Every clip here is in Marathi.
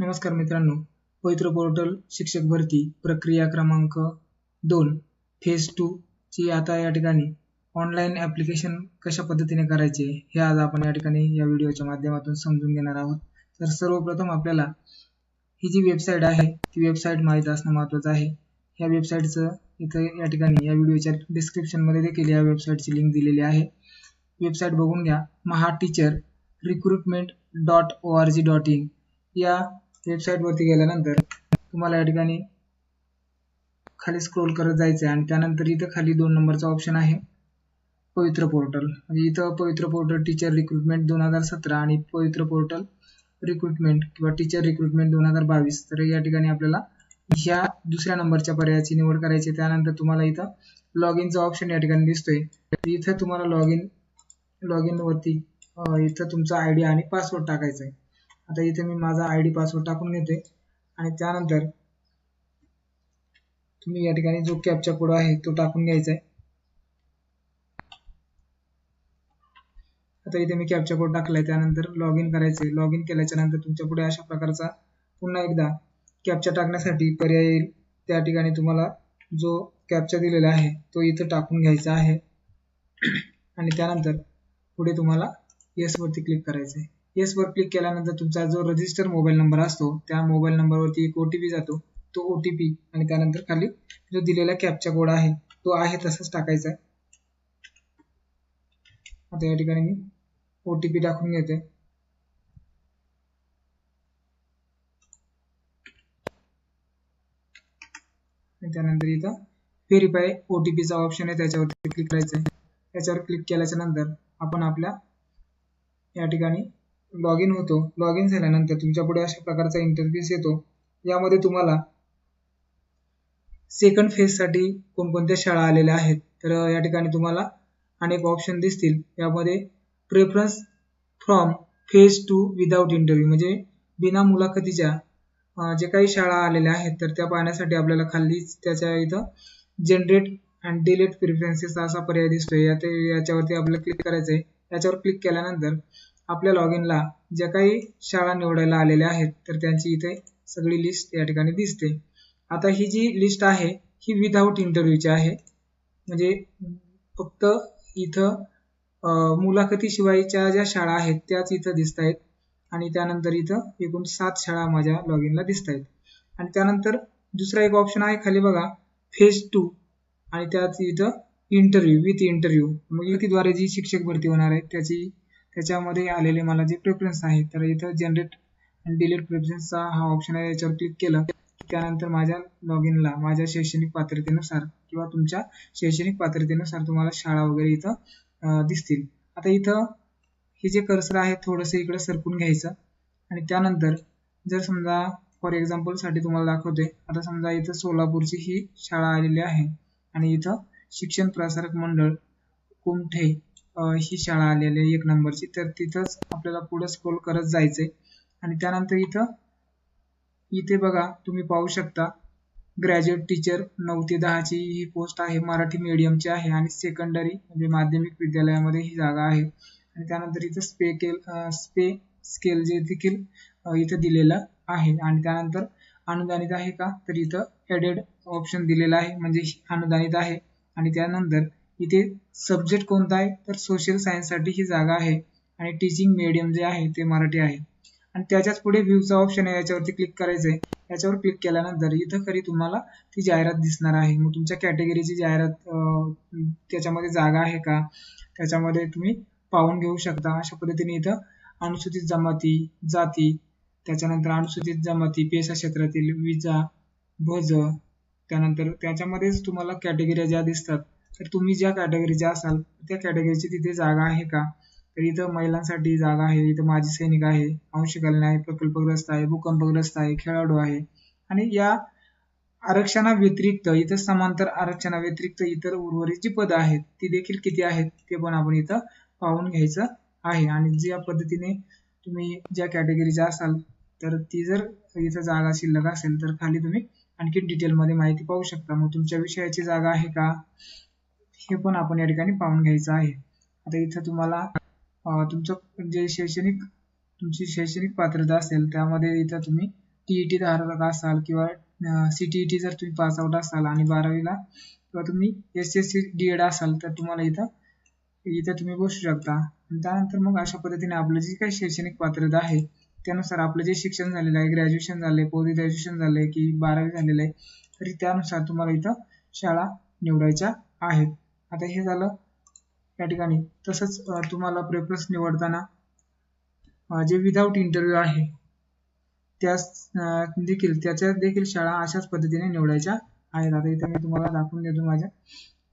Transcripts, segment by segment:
नमस्कार मित्रांनो पवित्र पोर्टल शिक्षक भरती प्रक्रिया क्रमांक दोन फेज टू ची आता या ठिकाणी ऑनलाईन ॲप्लिकेशन कशा पद्धतीने करायचे हे आज आपण या ठिकाणी या व्हिडिओच्या माध्यमातून समजून घेणार आहोत. तर सर्वप्रथम आपल्याला ही जी वेबसाईट आहे ती वेबसाईट माहीत असणं महत्त्वाचं आहे. ह्या वेबसाईटचं इथं या ठिकाणी या व्हिडिओच्या डिस्क्रिप्शनमध्ये देखील या वेबसाईटची लिंक दिलेली आहे. वेबसाईट बघून घ्या Maha teacher recruitment dot O R G dot in या वेबसाईटवरती गेल्यानंतर तुम्हाला या ठिकाणी खाली स्क्रोल करत जायचं आहे आणि त्यानंतर इथं खाली दोन नंबरचा ऑप्शन आहे. पवित्र पोर्टल म्हणजे इथं पवित्र पोर्टल टीचर रिक्रुटमेंट दोन हजार सतरा आणि पवित्र पोर्टल रिक्रुटमेंट किंवा टीचर रिक्रुटमेंट दोन हजार बावीस. तर या ठिकाणी आपल्याला ह्या दुसऱ्या नंबरच्या पर्यायाची निवड करायची त्यानंतर तुम्हाला इथं लॉग इनचा ऑप्शन या ठिकाणी दिसतोय. इथं तुम्हाला लॉग इन लॉग इन वरती इथं तुमचा आय डी आणि पासवर्ड टाकायचा आहे आता इथे मी माझा आय डी पासवर्ड टाकून घेते. आणि त्यानंतर तुम्ही या ठिकाणी जो कॅपचा कोड आहे तो टाकून घ्यायचा आहे. आता इथे मी कॅपचा कोड टाकलाय. त्यानंतर लॉग इन करायचंय. लॉग इन केल्याच्यानंतर तुमच्यापुढे अशा प्रकारचा पुन्हा एकदा कॅपचा टाकण्यासाठी पर्याय येईल. त्या ठिकाणी तुम्हाला जो कॅपचा दिलेला आहे तो इथं टाकून घ्यायचा आहे. आणि त्यानंतर पुढे तुम्हाला येस वरती क्लिक करायचं आहे येस वर क्लिक केल्यानंतर तुमचा जो रजिस्टर मोबाईल नंबर असतो त्या मोबाईल नंबरवरती एक ओटीपी जातो. तो ओटीपी आणि त्यानंतर खाली जो दिलेला कॅपचा कोड आहे तो आहे तसाच टाकायचा आहे. आता या ठिकाणी मी ओटीपी टाकून घेते. त्यानंतर इथं व्हेरीफाय ओटीपीचा ऑप्शन आहे त्याच्यावरती क्लिक करायचं आहे. त्याच्यावर क्लिक केल्याच्यानंतर आपण आपल्या या ठिकाणी लॉग इन होतो. लॉग इन झाल्यानंतर तुमच्यापुढे अशा प्रकारचा इंटरफेस येतो. यामध्ये तुम्हाला सेकंड फेजसाठी कोणकोणत्या शाळा आलेल्या आहेत तर या ठिकाणी तुम्हाला अनेक ऑप्शन दिसतील. यामध्ये preference from phase two without interview म्हणजे बिना मुलाखतीच्या जे काही शाळा आलेल्या आहेत तर त्या पाहण्यासाठी आपल्याला खाली त्याच्या इथं जनरेट अँड डिलेट प्रिफरन्सेस असा पर्याय दिसतोय. याच्यावरती आपल्याला क्लिक करायचं आहे याच्यावर क्लिक केल्यानंतर आपल्या लॉग इनला ज्या काही शाळा निवडायला आलेल्या आहेत तर त्यांची इथे सगळी लिस्ट या ठिकाणी दिसते. आता ही जी लिस्ट आहे ही विदाऊट इंटरव्ह्यूची आहे. म्हणजे फक्त इथं मुलाखतीशिवायच्या ज्या शाळा आहेत त्याच इथं दिसत आहेत आणि त्यानंतर इथं एकूण सात शाळा माझ्या लॉग इनला दिसत आहेत आणि त्यानंतर दुसरा एक ऑप्शन आहे खाली बघा फेज टू आणि त्याच इथं इंटरव्ह्यू विथ इंटरव्ह्यू मग युतीद्वारे जी शिक्षक भरती होणार आहे त्याची त्याच्यामध्ये आलेले मला जे प्रेफरन्स आहे तर इथं जनरेट अँड डिलीट प्रेफरन्सचा हा ऑप्शन आहे. याच्यावर क्लिक केलं त्यानंतर माझ्या लॉग इनला माझ्या शैक्षणिक पात्रतेनुसार किंवा तुमच्या शैक्षणिक पात्रतेनुसार तुम्हाला शाळा वगैरे इथं दिसतील. आता इथं हे जे कर्सर आहे थोडंसं इकडे सरकून घ्यायचं. आणि त्यानंतर जर समजा फॉर एक्झाम्पलसाठी तुम्हाला दाखवते आता समजा इथं सोलापूरची ही शाळा आलेली आहे. आणि इथं शिक्षण प्रसारक मंडळ कुमठे ही शाळा आलेली आहे एक नंबरची. तर तिथंच आपल्याला पुढे स्क्रोल करत जायचंय. आणि त्यानंतर इथं इथे बघा तुम्ही पाहू शकता ग्रॅज्युएट टीचर नऊ ते दहाची ही पोस्ट आहे मराठी मीडियमची आहे आणि सेकंडरी म्हणजे माध्यमिक विद्यालयामध्ये ही जागा आहे. आणि त्यानंतर इथं स्पे केल स्पे स्केल जे देखील इथं दिलेलं आहे. आणि त्यानंतर अनुदानित आहे का? तर इथं एडेड ऑप्शन दिलेला आहे म्हणजे अनुदानित आहे. आणि त्यानंतर इथे सब्जेक्ट कोणता आहे? तर सोशल सायन्ससाठी ही जागा आहे. आणि टीचिंग मीडियम जे आहे ते मराठी आहे. आणि त्याच्याच पुढे व्ह्यूचा ऑप्शन आहे याच्यावरती क्लिक करायचं आहे याच्यावर क्लिक केल्यानंतर इथं खरी तुम्हाला ती जाहिरात दिसणार आहे. मग तुमच्या कॅटेगरीची जाहिरात त्याच्यामध्ये जागा आहे का? त्याच्यामध्ये तुम्ही पाहून घेऊ शकता. अशा पद्धतीने इथं अनुसूचित जमाती जाती त्याच्यानंतर अनुसूचित जमाती पेशा क्षेत्रातील विजा भज त्यानंतर त्याच्यामध्येच तुम्हाला कॅटेगरी ज्या दिसतात तर तुम्ही ज्या कॅटेगरीच्या असाल त्या कॅटेगरीची तिथे जागा आहे का? तर इथं महिलांसाठी जागा आहे इथं माजी सैनिक आहे अंशकालीन आहे प्रकल्पग्रस्त आहे भूकंपग्रस्त आहे खेळाडू आहे. आणि या आरक्षणा व्यतिरिक्त इथं समांतर आरक्षणा व्यतिरिक्त इतर उर्वरित जी पदं आहेत ती देखील किती आहेत ते पण आपण इथं पाहून घ्यायचं आहे. आणि ज्या पद्धतीने तुम्ही ज्या कॅटेगरीच्या असाल तर ती जर इथं जागा शिल्लक असेल तर खाली तुम्ही आणखी डिटेलमध्ये माहिती पाहू शकता. मग तुमच्या विषयाची जागा आहे का? हे पण आपण या ठिकाणी पाहून घ्यायचं आहे. आता इथं तुम्हाला तुमचं जे शैक्षणिक तुमची शैक्षणिक पात्रता असेल त्यामध्ये इथं तुम्ही टीईटी धारक असाल किंवा सीटीईटी जर तुम्ही पास आउट असाल आणि बारावीला किंवा तुम्ही S S C D Ed असाल तर तुम्हाला इथं इथं तुम्ही बसू शकता. त्यानंतर मग अशा पद्धतीने आपलं जी काही शैक्षणिक पात्रता आहे त्यानुसार आपलं जे शिक्षण झालेलं आहे ग्रॅज्युएशन झालंय पोस्ट ग्रॅज्युएशन झालंय की बारावी झालेलं आहे तरी त्यानुसार तुम्हाला इथं शाळा निवडायच्या आहेत. आता हे झालं या ठिकाणी. तसंच तुम्हाला प्रेफरन्स निवडताना जे विदाऊट इंटरव्ह्यू आहे त्यास देखील त्याच्या देखील शाळा अशाच पद्धतीने निवडायच्या आहेत. आता इथं मी तुम्हाला दाखवून देतो माझ्या.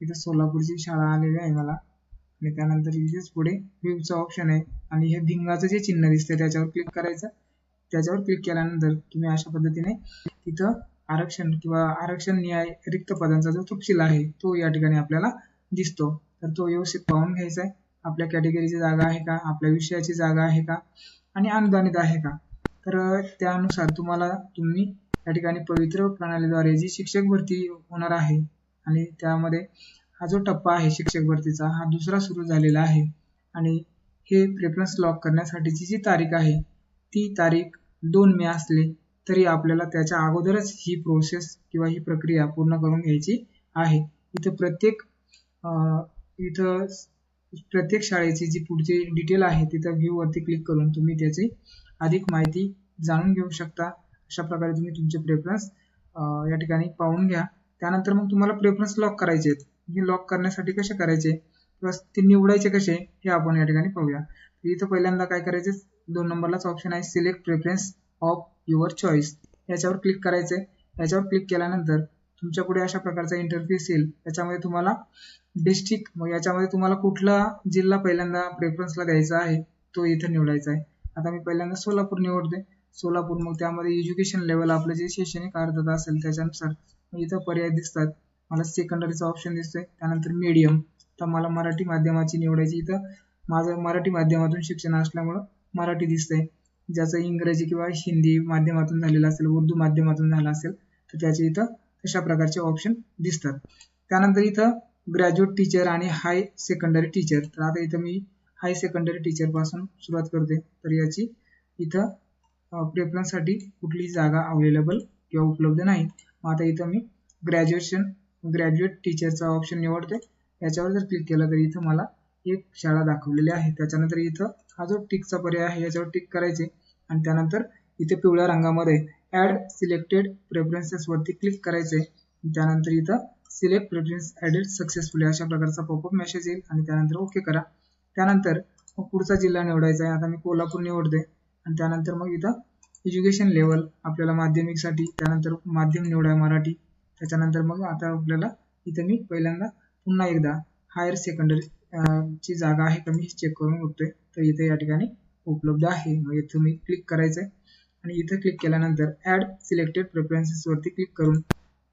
इथं सोलापूरची शाळा आलेली आहे मला. आणि त्यानंतर इथेच पुढे व्ह्यूचं ऑप्शन आहे. आणि हे भिंगाचं जे चिन्ह दिसतंय त्याच्यावर क्लिक करायचं. त्याच्यावर क्लिक केल्यानंतर तुम्ही अशा पद्धतीने तिथं आरक्षण किंवा आरक्षण न्याय रिक्त पदांचा जो तपशील आहे तो या ठिकाणी आपल्याला दिसतो. तर तो व्यवस्थित पाहून घ्यायचा आहे. आपल्या कॅटेगरीची जागा आहे का? आपल्या विषयाची जागा आहे का? आणि अनुदानित आहे का? तर त्यानुसार तुम्हाला तुम्ही या ठिकाणी पवित्र प्रणालीद्वारे जी शिक्षक भरती होणार आहे आणि त्यामध्ये हा जो टप्पा आहे शिक्षक भरतीचा हा दुसरा सुरू झालेला आहे. आणि हे प्रेफरन्स लॉक करण्यासाठीची जी तारीख आहे ती तारीख दोन मे असली तरी आपल्याला त्याच्या अगोदरच ही प्रोसेस किंवा ही प्रक्रिया पूर्ण करून घ्यायची आहे. इथं प्रत्येक इथं प्रत्येक शाळेची जी पुढची डिटेल आहे तिथं व्ह्यू वरती क्लिक करून तुम्ही त्याची अधिक माहिती जाणून घेऊ शकता. अशा प्रकारे तुम्ही तुमचे प्रेफरन्स या ठिकाणी पाहून घ्या. त्यानंतर मग तुम्हाला प्रेफरन्स लॉक करायचे आहेत. हे लॉक करण्यासाठी कसे करायचे? प्लस ते निवडायचे कसे? हे आपण या ठिकाणी पाहूया. इथं पहिल्यांदा काय करायचे? दोन नंबरलाच ऑप्शन आहे select preference of your choice याच्यावर क्लिक करायचे. याच्यावर क्लिक केल्यानंतर तुमच्यापुढे अशा प्रकारचा इंटरफेस येईल त्याच्यामध्ये तुम्हाला डिस्ट्रिक्ट मग याच्यामध्ये तुम्हाला कुठला जिल्हा पहिल्यांदा प्रेफरन्सला द्यायचा आहे तो इथं निवडायचा आहे. आता मी पहिल्यांदा सोलापूर निवडते. सोलापूर मग त्यामध्ये एज्युकेशन लेवल आपलं जे शैक्षणिक अर्धता असेल त्याच्यानुसार इथं पर्याय दिसतात. मला सेकंडरीचा ऑप्शन दिसतोय. त्यानंतर मीडियम तर मला मराठी माध्यमाची निवडायची. इथं माझं मराठी माध्यमातून शिक्षण असल्यामुळं मराठी दिसतंय. ज्याचं इंग्रजी किंवा हिंदी माध्यमातून झालेलं असेल उर्दू माध्यमातून झालं असेल तर त्याचे इथं अशा प्रकारचे ऑप्शन दिसतात. त्यानंतर इथं ग्रॅज्युएट टीचर आणि हाय सेकंडरी टीचर तर आता इथं मी हाय सेकंडरी टीचरपासून सुरुवात करते. तर याची इथं प्रेफरन्ससाठी कुठलीही जागा अवेलेबल किंवा उपलब्ध नाही. मग आता इथं मी ग्रॅज्युएशन ग्रॅज्युएट टीचरचा ऑप्शन निवडते. याच्यावर जर क्लिक केलं तर इथं मला एक शाळा दाखवलेली आहे. त्याच्यानंतर इथं हा जो टिकचा पर्याय आहे याच्यावर टिक करायचे. आणि त्यानंतर इथे पिवळ्या रंगामध्ये ऍड सिलेक्टेड प्रेफरन्सेस वरती क्लिक करायचे. त्यानंतर इथं सिलेक्ट प्रेफरन्स ऍडेड सक्सेसफुली अशा प्रकारचा पॉपअप मेसेज येईल आणि त्यानंतर ओके करा. त्यानंतर मग पुढचा जिल्हा निवडायचा आहे. आता मी कोल्हापूर निवडते. आणि त्यानंतर मग इथं एज्युकेशन लेवल आपल्याला माध्यमिकसाठी त्यानंतर माध्यम निवडा मराठी. त्याच्यानंतर मग आता आपल्याला इथं मी पहिल्यांदा पुन्हा एकदा हायर सेकंडरी ची जागा आहे का मी चेक करून बघतोय. तर इथे या ठिकाणी उपलब्ध आहे. मग इथं मी क्लिक करायचंय. आणि इथं क्लिक केल्यानंतर ऍड सिलेक्टेड प्रेफरन्सेस वरती क्लिक करून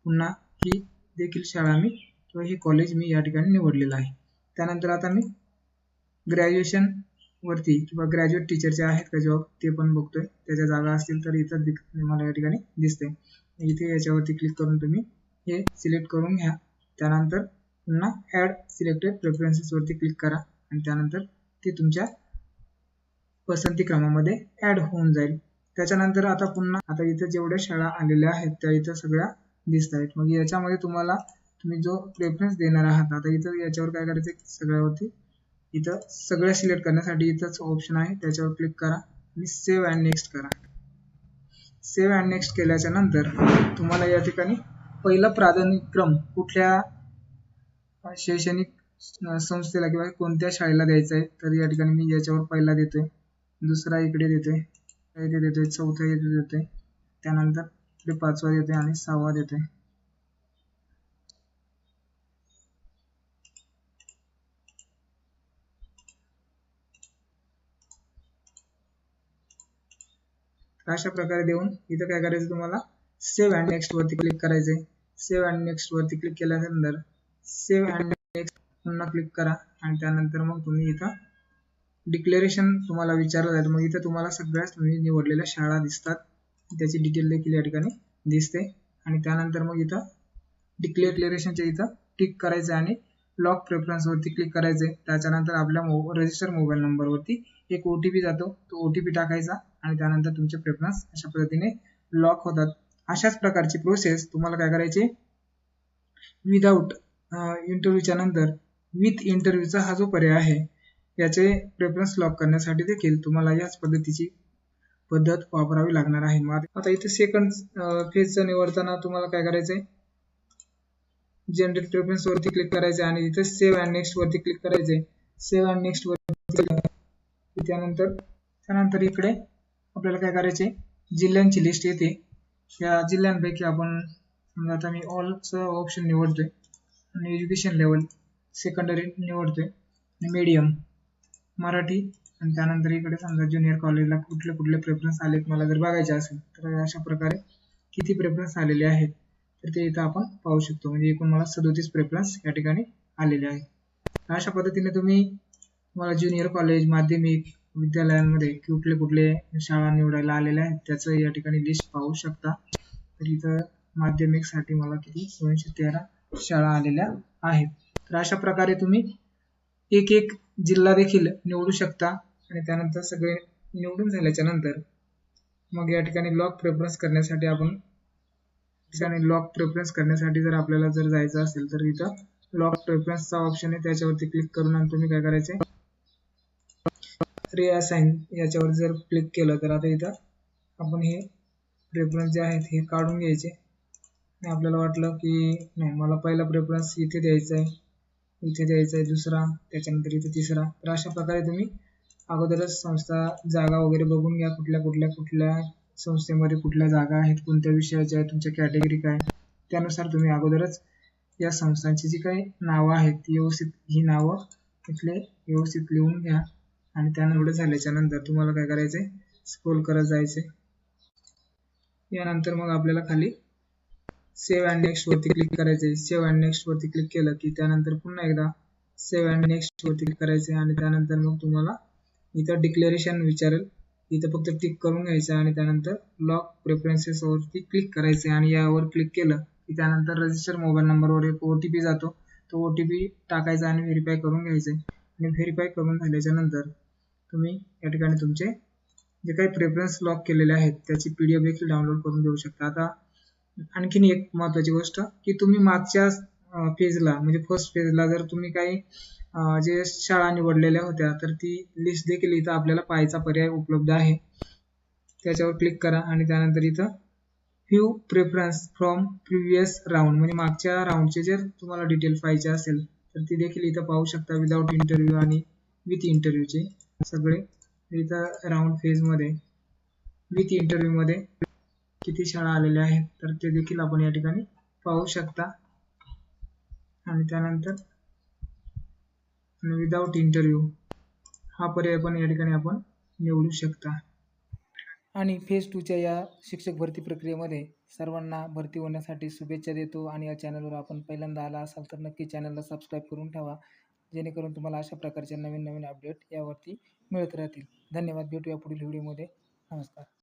पुन्हा ही देखील शाळा मी किंवा हे कॉलेज मी या ठिकाणी निवडलेलं आहे. त्यानंतर आता मी ग्रॅज्युएशन वरती किंवा ग्रॅज्युएट टीचरचे आहेत का जॉब ते पण बघतोय. त्याच्या जागा असतील तर इथं दिक मला या ठिकाणी दिसते इथे याच्यावरती क्लिक करून तुम्ही हे सिलेक्ट करून घ्या. त्यानंतर पुन्हा ऍड सिलेक्टेड प्रेफरन्सेस वरती क्लिक करा आणि त्यानंतर ते तुमच्या पसंती क्रमामध्ये ऍड होऊन जाईल. त्याच्यानंतर आता पुन्हा आता इथं जेवढ्या शाळा आलेल्या आहेत त्या इथं सगळ्या दिसत आहेत मग याच्यामध्ये तुम्हाला तुम्ही जो प्रेफरन्स देणार आहात आता इथं याच्यावर काय करायचं सगळ्यावरती इथं सगळ्या सिलेक्ट करण्यासाठी इथंच ऑप्शन आहे. त्याच्यावर क्लिक करा आणि सेव्ह अँड नेक्स्ट करा. सेव्ह अँड नेक्स्ट केल्याच्यानंतर तुम्हाला या ठिकाणी पहिला प्राधान्यक्रम कुठल्या शैक्षणिक संस्थेला किंवा कोणत्या शाळेला द्यायचा आहे तर या ठिकाणी मी याच्यावर पहिला देतोय. दुसरा इकडे देतोय. इथे देतोय चौथा इथे देतोय त्यानंतर इकडे पाचवा देतोय आणि सहावा देतोय अशा प्रकारे देऊन इथं काय करायचं तुम्हाला? सेव्ह अँड नेक्स्ट वरती क्लिक करायचंय. सेव्ह अँड नेक्स्ट वरती क्लिक केल्यानंतर सेव्ह अँड नेक्स्ट पुन्हा क्लिक करा आणि त्यानंतर मग तुम्ही इथं डिक्लेरेशन तुम्हाला विचारलं जातं मग इथं तुम्हाला सगळ्याच तुम्ही निवडलेल्या शाळा दिसतात. त्याची डिटेल देखील या ठिकाणी दिसते. आणि त्यानंतर मग इथं डिक्लेरेशनच्या इथं क्लिक करायचं आणि लॉक प्रेफरन्स वरती क्लिक करायचंय त्याच्यानंतर आपल्या मो रजिस्टर मोबाईल नंबरवरती एक ओ टी पी जातो. तो ओ टी पी टाकायचा आणि त्यानंतर तुमचे प्रेफरन्स अशा पद्धतीने लॉक होतात. अशाच प्रकारची प्रोसेस तुम्हाला काय करायची? विदाऊट इंटरव्ह्यूच्या नंतर विथ इंटरव्ह्यूचा हा जो पर्याय आहे याचे प्रेफरन्स लॉक करण्यासाठी देखील तुम्हाला याच पद्धतीची पद्धत वापरावी लागणार आहे. मग आता इथे सेकंड फेजचं निवडताना तुम्हाला काय करायचंय? जनरेट प्रेफरन्स वरती क्लिक करायचं आणि इथे सेव्ह अँड नेक्स्ट वरती क्लिक करायचे सेव्ह अँड नेक्स्ट वरती त्यानंतर त्यानंतर इकडे आपल्याला काय करायचे जिल्ह्यांची लिस्ट येते. या जिल्ह्यांपैकी आपण समजा आता मी ऑलचं ऑप्शन निवडतोय. आणि एज्युकेशन लेवल सेकंडरी निवडतोय. आणि मीडियम मराठी. आणि त्यानंतर इकडे समजा ज्युनियर कॉलेजला कुठले कुठले प्रेफरन्स आलेत मला जर बघायचे असेल तर अशा प्रकारे किती प्रेफरन्स आलेले आहेत तर ते इथं आपण पाहू शकतो. म्हणजे एकूण मला सदोतीस प्रेफरन्स या ठिकाणी आलेले आहेत. अशा पद्धतीने तुम्ही तुम्हाला ज्युनियर कॉलेज माध्यमिक विद्यालयांमध्ये कुठले कुठले शाळा निवडायला आलेल्या आहेत त्याचं या ठिकाणी लिस्ट पाहू शकता. तर इथं माध्यमिकसाठी मला किती दोनशे तेरा शाळा आलेल्या आहेत. तर अशा प्रकारे तुम्ही एक एक जिल्हा देखील निवडू शकता आणि त्यानंतर सगळे निवडून झाल्याच्यानंतर मग या ठिकाणी लॉक प्रेफरन्स करण्यासाठी आपण ठिकाणी लॉक प्रेफरन्स करण्यासाठी जर आपल्याला जर जायचं असेल तर इथं लॉक प्रेफरन्सचा ऑप्शन आहे. त्याच्यावरती क्लिक करून आणि तुम्ही काय करायचे? रिअसाईन याच्यावर जर क्लिक केलं तर आता इथं आपण हे प्रेफरन्स जे आहेत हे काढून घ्यायचे. आणि आपल्याला वाटलं की नाही मला पहिला प्रेफरन्स इथे द्यायचा आहे. इथे द्यायचा आहे दुसरा त्याच्यानंतर इथे तिसरा. तर अशा प्रकारे तुम्ही अगोदरच संस्था जागा वगैरे बघून घ्या कुठल्या कुठल्या कुठल्या संस्थेमध्ये कुठल्या जागा आहेत कोणत्या विषयाच्या आहेत तुमच्या कॅटेगरी काय त्यानुसार तुम्ही अगोदरच या संस्थांची जी काही नावं आहेत ती व्यवस्थित ही नावं तिथले व्यवस्थित लिहून घ्या. आणि त्यानंतर झाल्याच्यानंतर तुम्हाला काय करायचंय? स्क्रोल करत जायचंय. यानंतर मग आपल्याला खाली सेव्ह अँड नेक्स्ट वरती क्लिक करायचे सेव्ह अँड नेक्स्ट वरती क्लिक केलं की त्यानंतर पुन्हा एकदा सेव्ह अँड नेक्स्ट वरती क्लिक करायचे आणि त्यानंतर मग तुम्हाला इथं डिक्लेरेशन विचारेल. इथं फक्त टिक करून घ्यायचं आणि त्यानंतर लॉक प्रेफरन्सेस वरती क्लिक करायचे आणि यावर क्लिक केलं की त्यानंतर रजिस्टर मोबाईल नंबरवर एक ओ टी पी जातो. तो ओ टी पी टाकायचा आणि व्हेरीफाय करून घ्यायचे आणि व्हेरीफाय करून झाल्याच्यानंतर तुम्ही या ठिकाणी तुमचे जे काही प्रेफरन्स लॉक केलेले आहेत त्याची पी डी एफ देखील डाउनलोड करून देऊ शकता. आता आणखीन एक महत्वाची गोष्ट की तुम्ही मागच्या फेजला म्हणजे फर्स्ट फेजला जर तुम्ही काही जे शाळा निवडलेल्या होत्या तर ती लिस्ट देखील इथं आपल्याला पाहायचा पर्याय उपलब्ध आहे. त्याच्यावर क्लिक करा आणि त्यानंतर इथं view preference from previous round म्हणजे मागच्या राऊंडचे जर तुम्हाला डिटेल पाहिजे असेल तर ती देखील इथं पाहू शकता विदाऊट इंटरव्ह्यू आणि विथ इंटरव्ह्यूचे सगळे. इथं राऊंड फेजमध्ये विथ इंटरव्ह्यूमध्ये किती शाळा आलेल्या आहेत तर ते देखील आपण या ठिकाणी पाहू शकता. आणि त्यानंतर विदाऊट इंटरव्ह्यू हा पर्याय पण या ठिकाणी आपण निवडू शकता. आणि फेज टूच्या या शिक्षक भरती प्रक्रियेमध्ये सर्वांना भरती होण्यासाठी शुभेच्छा देतो. आणि या चॅनलवर आपण पहिल्यांदा आला असाल तर नक्की चॅनलला सबस्क्राईब करून ठेवा. जेणेकरून तुम्हाला अशा प्रकारचे नवीन नवीन अपडेट यावरती मिळत राहतील. धन्यवाद. भेटूया पुढील व्हिडिओमध्ये नमस्कार.